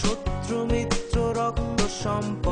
শত্রু মিত্র রক্ত সম্পর্কে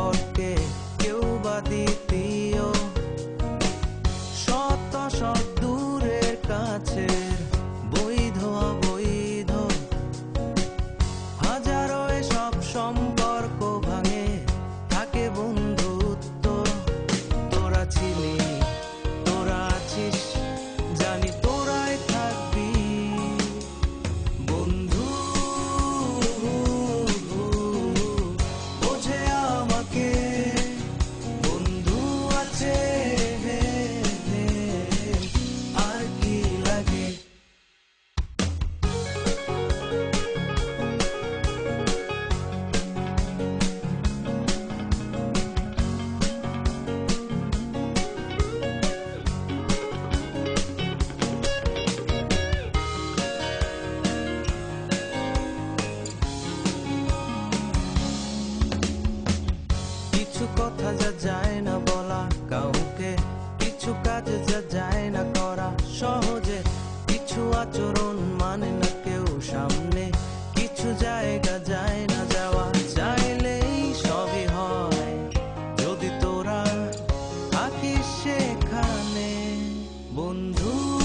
কথা যা যায় না বলা, কাউকে কিছু কাজ যা যায় না করা সহজে। কিছু আচরণ মানে না কেউ সামনে, কিছু জায়গা যায় না যাওয়া। চাইলেই সবই হয় যদি তোরা থাকিস সেখানে। বন্ধু